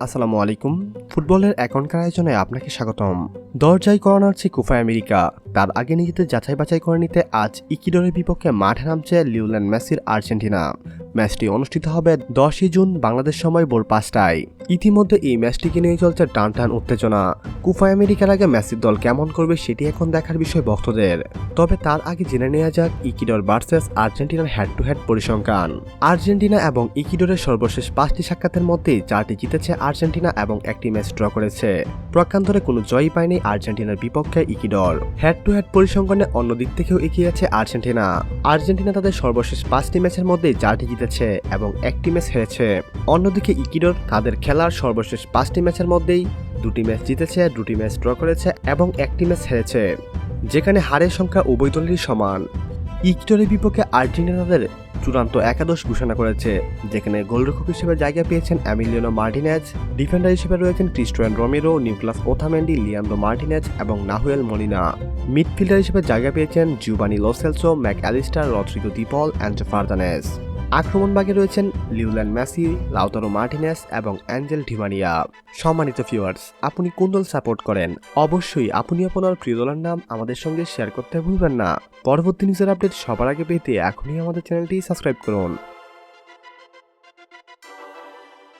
আসসালামু আলাইকুম। ফুটবলের এখনকার আয়োজনে আপনাকে স্বাগতম। দরজায় চেয়ে কুফা আমেরিকা। তার আগে নিজেদের যাচাই বাছাই করে নিতে আজ ইকিডোরের বিপক্ষে মাঠে নামছে লিওলেন মেসির আর্জেন্টিনা। ম্যাচটি অনুষ্ঠিত হবে দশই জুন বাংলাদেশ সময় ভোর পাঁচটায়। ইতিমধ্যে এই ম্যাচটিকে নিয়ে চলছে টান টান উত্তেজনা। কুফা আমেরিকার আগে মেসির দল কেমন করবে সেটি এখন দেখার বিষয় ভক্তদের। তবে তার আগে জেনে নেওয়া যাক ইকিডোর ভার্সেস আর্জেন্টিনার হেড টু হেড পরিসংখ্যান। আর্জেন্টিনা এবং ইকিডোরের সর্বশেষ পাঁচটি সাক্ষাতের মধ্যে চারটি জিতেছে আর্জেন্টিনা এবং একটি ম্যাচ ড্র করেছে। প্রকান্তরে কোনো জয়ই পায়নি আর্জেন্টিনার বিপক্ষে ইকিডর হেড টু হেড পরিসংখ্যানে অন্য দিক থেকেও এগিয়ে আছে আর্জেন্টিনা। আর্জেন্টিনা তাদের সর্বশেষ পাঁচটি ম্যাচের মধ্যে চারটি জিতেছে এবং একটি ম্যাচ হেরেছে। অন্যদিকে ইকিডর তাদের খেলার সর্বশেষ পাঁচটি ম্যাচের মধ্যেই দুটি ম্যাচ জিতেছে, দুটি ম্যাচ ড্র করেছে এবং একটি ম্যাচ হেরেছে, যেখানে হারের সংখ্যা উভয় দলেরই সমান। ইকিডরের বিপক্ষে আর্জেন্টিনা তাদের চূড়ান্ত একাদশ ঘোষণা করেছে, যেখানে গোলরক্ষক হিসেবে জায়গা পেয়েছেন অ্যামিলিয়ানো মার্টিনেজ, ডিফেন্ডার হিসেবে রয়েছেন Cristian Romero Nicolas Otamendi Lisandro Martinez এবং নাহুয়েল মলিনা। মিডফিল্ডার হিসেবে জায়গা পেয়েছেন Giovani Lo Celso Mac Allister Rodrigo De Paul and Fernandez আক্রমণভাগে রয়েছেন লিউল্যান্ড মেসি, লাউতারো মার্টিনেস এবং অ্যাঞ্জেল ডিমারিয়া সম্মানিত ভিউয়ার্স আপনি কোন দল সাপোর্ট করেন? অবশ্যই আপনি আপনার প্রিয় দলের নাম আমাদের সঙ্গে শেয়ার করতে ভুলবেন না। পরবর্তী নিউজের আপডেট সবার আগে পেতে এখনই আমাদের চ্যানেলটি সাবস্ক্রাইব করুন।